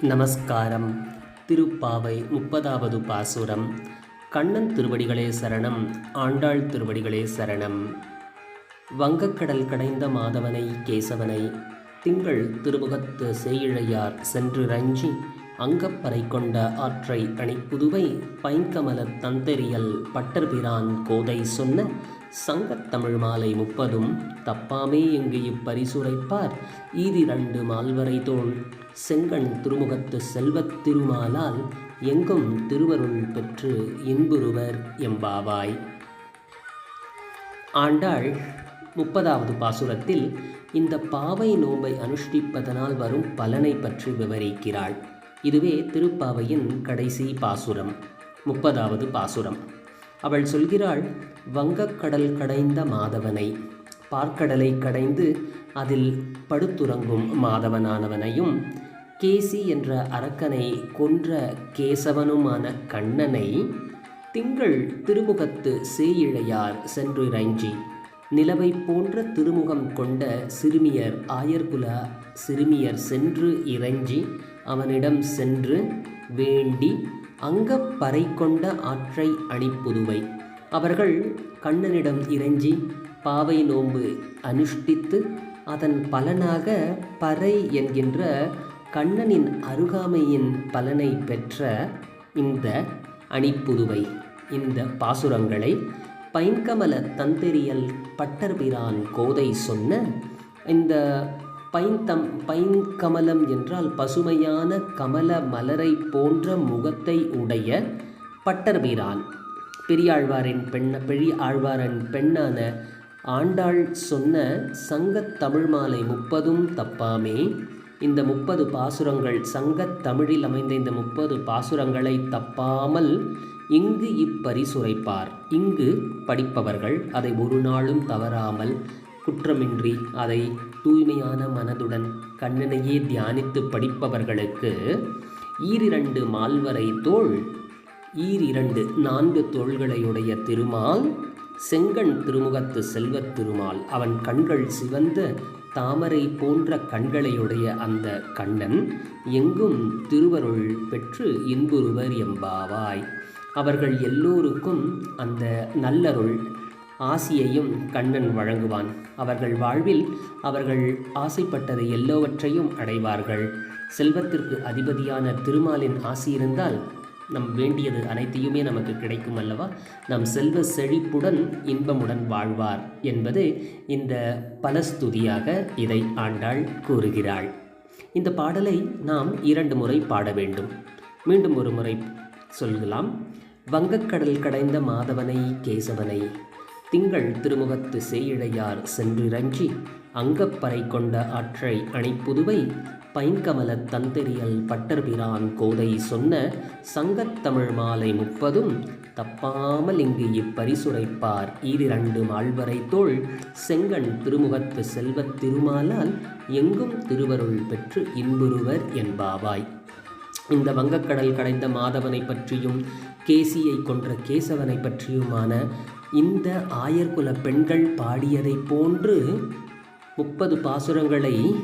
நமஸ்காரம். திருப்பாவை முப்பதாவது பாசுரம். கண்ணன் திருவடிகளே சரணம் ஆண்டாள் திருவடிகளே சரணம். வங்கக்கடல் கடைந்த மாதவனை கேசவனை திங்கள் திருமுகத்து செய்யிழையார் சென்று ரஞ்சி அங்கப்பறை கொண்ட ஆற்றை அணிப்புதுவை பைங்கமல தந்தெறியல் பட்டர்பிரான் கோதை சொன்ன சங்கத்தமிழ் மாலை முப்பதும் தப்பாமே இங்கு இப்பரிசுரைப்பார்? ஈதிரண்டு மால்வரை தோல் செங்கண் திருமுகத்து செல்வத் திருமாலால் எங்கும் திருவருள் பெற்று இன்புறுவர் எம்பாவாய். ஆண்டாள் முப்பதாவது பாசுரத்தில் இந்த பாவை நோன்பை அனுஷ்டிப்பதனால் வரும் பலனை பற்றி விவரிக்கிறாள். இதுவே திருப்பாவையின் கடைசி பாசுரம் முப்பதாவது பாசுரம். அவள் சொல்கிறாள் வங்கக்கடல் கடைந்த மாதவனை பார்க்கடலை கடைந்து அதில் படுத்துறங்கும் மாதவனானவனையும் கேசி என்ற அரக்கனை கொன்ற கேசவனுமான கண்ணனை திங்கள் திருமுகத்து சேயிழையார் சென்று இறைஞ்சி நிலவை போன்ற திருமுகம் கொண்ட சிறுமியர் ஆயர்குல சிறுமியர் சென்று இறைஞ்சி அவனிடம் சென்று வேண்டி அங்கப்பறை கொண்ட ஆற்றை அணிப்புதுவை. அவர்கள் கண்ணனிடம் இறைஞ்சி பாவை நோன்பு அனுஷ்டித்து அதன் பலனாக பறை என்கின்ற கண்ணனின் அருகாமையின் பலனை பெற்ற இந்த அணிப்புதுவை இந்த பாசுரங்களை பைன்கமல தந்தெறியல் பட்டர்பிரான் கோதை சொன்ன இந்த பைந்தம் பைன்கமலம் என்றால் பசுமையான கமல மலரை போன்ற முகத்தை உடைய பட்டர்பிரான் பெரியாழ்வாரின் பெண்ண பெரியாழ்வாரின் பெண்ணான ஆண்டாள் சொன்ன சங்கத் தமிழ் மாலை முப்பதும் தப்பாமே. இந்த முப்பது பாசுரங்கள் சங்கத் தமிழில் அமைந்த இந்த முப்பது பாசுரங்களை தப்பாமல் இங்கு இப்பரிசுரைப்பார். இங்கு படிப்பவர்கள் அதை ஒரு நாளும் தவறாமல் குற்றமின்றி அதை தூய்மையான மனதுடன் கண்ணனையே தியானித்து படிப்பவர்களுக்கு ஈரிரண்டு மால்வரை தோள் ஈரிரண்டு நான்கு தோள்களையுடைய திருமால் செங்கண் திருமுகத்து செல்வத் திருமால். அவன் கண்கள் சிவந்த தாமரை போன்ற கண்களையுடைய அந்த கண்ணன் எங்கும் திருவருள் பெற்று இன்புறுவர் எம்பாவாய். அவர்கள் எல்லோருக்கும் அந்த நல்லருள் ஆசியையும் கண்ணன் வழங்குவான். அவர்கள் வாழ்வில் அவர்கள் ஆசைப்பட்டதை எல்லோவற்றையும் அடைவார்கள். செல்வத்திற்கு அதிபதியான திருமாலின் ஆசி இருந்தால் நம் வேண்டியது அனைத்தையுமே நமக்கு கிடைக்கும் அல்லவா? நம் செல்வ செழிப்புடன் இன்பமுடன் வாழ்வார் என்பது இந்த பலஸ்துதியாக இதை ஆண்டாள் கூறுகிறாள். இந்த பாடலை நாம் இரண்டு முறை பாட வேண்டும். மீண்டும் ஒரு முறை சொல்லலாம் வங்கக்கடல் கடைந்த மாதவனை கேசவனை திங்கள் திருமுகத்து சேயிழையார் சென்றிரஞ்சி அங்கப்பறை கொண்ட ஆற்றை அணைப்புதுவை பைன்கமல தந்தெறியல் பட்டர்பிரான் கோதை சொன்ன சங்கத்தமிழ் மாலை முப்பதும் தப்பாமல் இங்கு இப்பரிசுரைப்பார் ஈரிரண்டு மால்வரை தோல் செங்கண் திருமுகத்து செல்வத் திருமாலால் எங்கும் திருவருள் பெற்று இன்புறுவர் என்பாவாய். இந்த வங்கக்கடல் கடைந்த மாதவனை பற்றியும் கேசியை கொன்ற கேசவனை பற்றியுமான இந்த ஆயர்குல பெண்கள் பாடியதைப் போன்று முப்பது பாசுரங்களை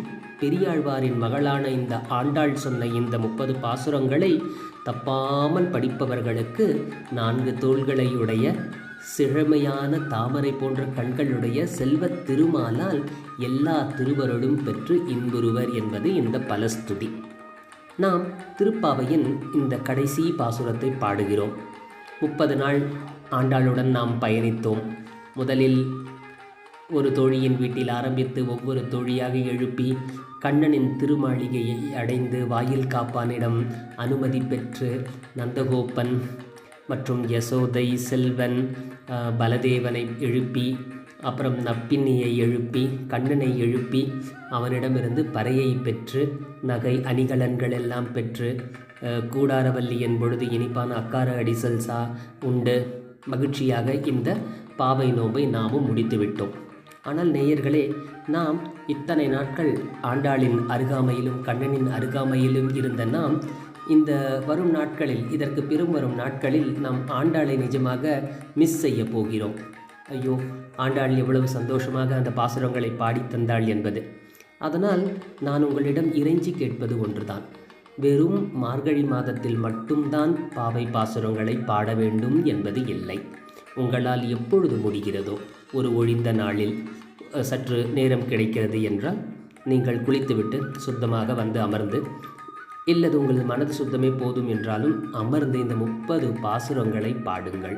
பெரியாழ்வாரின் மகளான இந்த ஆண்டாள் சொன்ன இந்த முப்பது பாசுரங்களை தப்பாமல் படிப்பவர்களுக்கு நான்கு தோள்களையுடைய சிறமையான தாமரை போன்ற கண்களுடைய செல்வத் திருமாலால் எல்லா திருவருளும் பெற்று இன்புறுவர் என்பது இந்த பலஸ்துதி. நாம் திருப்பாவையின் இந்த கடைசி பாசுரத்தை பாடுகிறோம். முப்பது நாள் ஆண்டாளுடன் நாம் பயணித்தோம். முதலில் ஒரு தோழியின் வீட்டில் ஆரம்பித்து ஒவ்வொரு தோழியாக எழுப்பி கண்ணனின் திருமாளிகையை அடைந்து வாயில் காப்பானிடம் அனுமதி பெற்று நந்தகோப்பன் மற்றும் யசோதை செல்வன் பலதேவனை எழுப்பி அப்புறம் நப்பின்னியை எழுப்பி கண்ணனை எழுப்பி அவனிடமிருந்து பறையை பெற்று நகை அணிகலன்கள் எல்லாம் பெற்று கூடாரவல்லி என் பொழுது இனிப்பான அக்கார அடிசல் சா உண்டு. மகிழ்ச்சியாக இந்த பாவை நோன்பை நாமும் முடித்துவிட்டோம். ஆனால் நேயர்களே நாம் இத்தனை நாட்கள் ஆண்டாளின் அருகாமையிலும் கண்ணனின் அருகாமையிலும் இருந்த நாம் இந்த வரும் நாட்களில் இதற்கு பெரும் வரும் நாட்களில் நாம் ஆண்டாளை நிஜமாக மிஸ் செய்ய போகிறோம். ஐயோ ஆண்டாள் எவ்வளவு சந்தோஷமாக அந்த பாசுரங்களை பாடி தந்தாள் என்பது. அதனால் நான் உங்களிடம் இறைஞ்சி கேட்பது ஒன்றுதான். வெறும் மார்கழி மாதத்தில் மட்டும்தான் பாவை பாசுரங்களை பாட வேண்டும் என்பது இல்லை. உங்களால் எப்பொழுது முடிகிறதோ ஒரு ஒழிந்த நாளில் சற்று நேரம் கிடைக்கிறது என்றால் நீங்கள் குளித்துவிட்டு சுத்தமாக வந்து அமர்ந்து இல்லது உங்களது மனது சுத்தமே போதும் என்றாலும் அமர்ந்து இந்த முப்பது பாசுரங்களை பாடுங்கள்.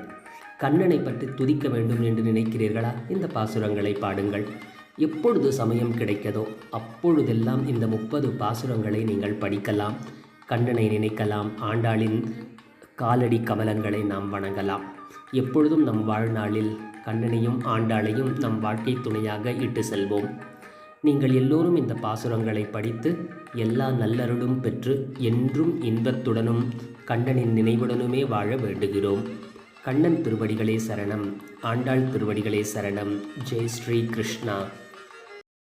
கண்ணனை பற்றி துதிக்க வேண்டும் என்று நினைக்கிறீர்களா? இந்த பாசுரங்களை பாடுங்கள். எப்பொழுது சமயம் கிடைக்கதோ அப்பொழுதெல்லாம் இந்த முப்பது பாசுரங்களை நீங்கள் படிக்கலாம். கண்ணனை நினைக்கலாம். ஆண்டாளின் காலடி கமலங்களை நாம் வணங்கலாம். எப்பொழுதும் நம் வாழ்நாளில் கண்ணனையும் ஆண்டாளையும் நம் வாழ்க்கை துணையாக இட்டு செல்வோம். நீங்கள் எல்லோரும் இந்த பாசுரங்களை படித்து எல்லா நல்லருளும் பெற்று என்றும் இன்பத்துடனும் கண்ணனின் நினைவுடனுமே வாழ வேண்டுகிறோம். கண்ணன் திருவடிகளே சரணம் ஆண்டாள் திருவடிகளே சரணம். ஜெய் ஸ்ரீ கிருஷ்ணா.